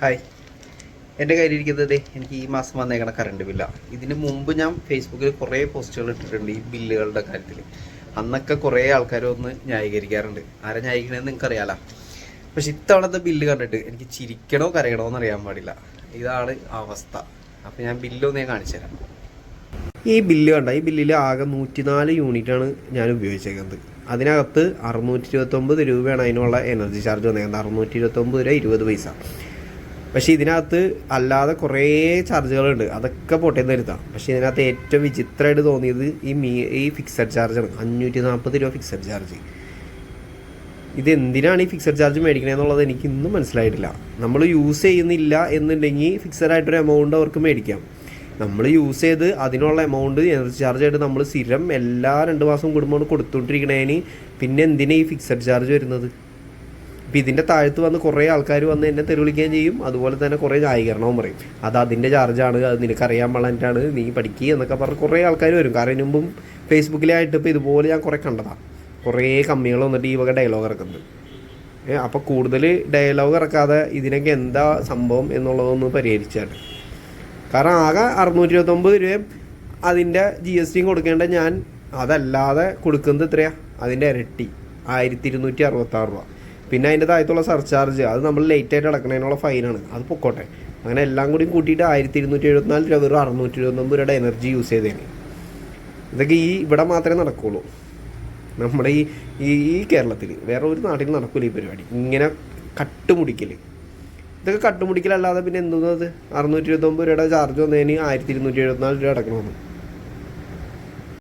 Hi എന്റെ കയ്യിലിരിക്കുന്നത് എനിക്ക് ഈ മാസം വന്നേക്കണ കറണ്ട് ബില്ല ഇതിന് മുമ്പ് ഞാൻ ഫേസ്ബുക്കിൽ കുറേ പോസ്റ്റുകൾ ഇട്ടിട്ടുണ്ട് ഈ ബില്ലുകളുടെ കാര്യത്തിൽ അന്നൊക്കെ കുറേ ആൾക്കാർ ഒന്ന് ന്യായീകരിക്കാറുണ്ട്. ആരെ ന്യായീകരിക്കണമെന്ന് നിങ്ങൾക്കറിയാലോ പക്ഷെ ഇത്തവണത്തെ ബില്ല് കണ്ടിട്ട് എനിക്ക് ചിരിക്കണോ കരയണോ എന്ന് അറിയാൻ പാടില്ല. ഇതാണ് അവസ്ഥ. അപ്പോൾ ഞാൻ ബില്ലൊന്ന് ഞാൻ കാണിച്ചു തരാം. ഈ ബില്ല് കണ്ട? ഈ ബില്ലിൽ ആകെ നൂറ്റിനാല് യൂണിറ്റാണ് ഞാൻ ഉപയോഗിച്ചേക്കുന്നത്. അതിനകത്ത് അറുന്നൂറ്റി ഇരുപത്തൊമ്പത് രൂപയാണ് അതിനുള്ള എനർജി ചാർജ് വന്നേക്കുന്നത്. അറുന്നൂറ്റി ഇരുപത്തൊമ്പത് രൂപ ഇരുപത് പൈസ. പക്ഷേ ഇതിനകത്ത് അല്ലാതെ കുറേ ചാർജുകളുണ്ട്. അതൊക്കെ പൊട്ടേന്ന് വരുത്താം. പക്ഷേ ഇതിനകത്ത് ഏറ്റവും വിചിത്രമായിട്ട് തോന്നിയത് ഈ മീ ഈ ഫിക്സഡ് ചാർജാണ് അഞ്ഞൂറ്റി നാൽപ്പത് രൂപ ഫിക്സഡ് ചാർജ് ഇത് എന്തിനാണ് ഈ ഫിക്സഡ് ചാർജ് മേടിക്കണമെന്നുള്ളത് എനിക്ക് ഇന്നും മനസ്സിലായിട്ടില്ല. നമ്മൾ യൂസ് ചെയ്യുന്നില്ല എന്നുണ്ടെങ്കിൽ ഫിക്സഡ് ആയിട്ടൊരു എമൗണ്ട് അവർക്ക് മേടിക്കാം. നമ്മൾ യൂസ് ചെയ്ത് അതിനുള്ള എമൗണ്ട് എനർജി ചാർജ് ആയിട്ട് നമ്മൾ സ്ഥിരം എല്ലാ രണ്ട് മാസം കൂടുമ്പോൾ കൊടുത്തുകൊണ്ടിരിക്കണേന് പിന്നെ എന്തിനാണ് ഈ ഫിക്സഡ് ചാർജ് വരുന്നത്? ഇപ്പം ഇതിന്റെ താഴത്ത് വന്ന് കുറേ ആൾക്കാർ വന്ന് എന്നെ തെരുവിളിക്കുകയും ചെയ്യും. അതുപോലെ തന്നെ കുറേ ന്യായീകരണവും പറയും. അത് അതിന്റെ ചാർജാണ് അത് നിനക്കറിയാൻ പാടാനായിട്ടാണ് നീ പഠിക്കുക എന്നൊക്കെ പറഞ്ഞ് കുറേ ആൾക്കാർ വരും. കാരണം മുമ്പും ഫേസ്ബുക്കിലായിട്ട് ഇപ്പോൾ ഇതുപോലെ ഞാൻ കുറേ കണ്ടതാണ് കുറേ കമ്മികൾ വന്നിട്ട് ഈ വക ഡയലോഗ് ഇറക്കുന്നത്. അപ്പോൾ കൂടുതൽ ഡയലോഗ് ഇറക്കാതെ ഇതിനൊക്കെ എന്താ സംഭവം എന്നുള്ളതൊന്ന് പരിഹരിച്ചാണ്. കാരണം ആകെ അറുന്നൂറ്റി ഇരുപത്തൊമ്പത് രൂപയും അതിന്റെ ജി എസ് ടിയും കൊടുക്കേണ്ട ഞാൻ അതല്ലാതെ കൊടുക്കുന്നത് എത്രയാണ് അതിന്റെ ഇരട്ടി. ആയിരത്തി ഇരുന്നൂറ്റി അറുപത്താറ് രൂപ. പിന്നെ അതിന്റെ താഴത്തുള്ള സർചാർജ് അത് നമ്മൾ ലേറ്റ് ആയിട്ട് അടക്കണതിനുള്ള ഫൈനാണ് അത് പൊക്കോട്ടെ. അങ്ങനെ എല്ലാം കൂടി കൂട്ടിയിട്ട് ആയിരത്തി ഇരുന്നൂറ്റി എഴുപത്തിനാല് രൂപ വെറും അറുന്നൂറ്റി എഴുപത്തൊമ്പത് രൂപയുടെ എനർജി യൂസ് ചെയ്തേനെ. ഇതൊക്കെ ഈ ഇവിടെ മാത്രമേ നടക്കുകയുള്ളൂ നമ്മുടെ ഈ ഈ കേരളത്തിൽ വേറെ ഒരു നാട്ടിൽ നടക്കില്ല ഈ പരിപാടി. ഇങ്ങനെ കട്ടുമുടിക്കൽ ഇതൊക്കെ കട്ടുമുടിക്കലല്ലാതെ പിന്നെ എന്തോന്നത്? അറുന്നൂറ്റി ഇരുപത്തൊമ്പത് രൂപയുടെ ചാർജ് വന്നതിന് ആയിരത്തി ഇരുന്നൂറ്റി എഴുപത്തിനാല് രൂപ അടക്കണമെന്ന്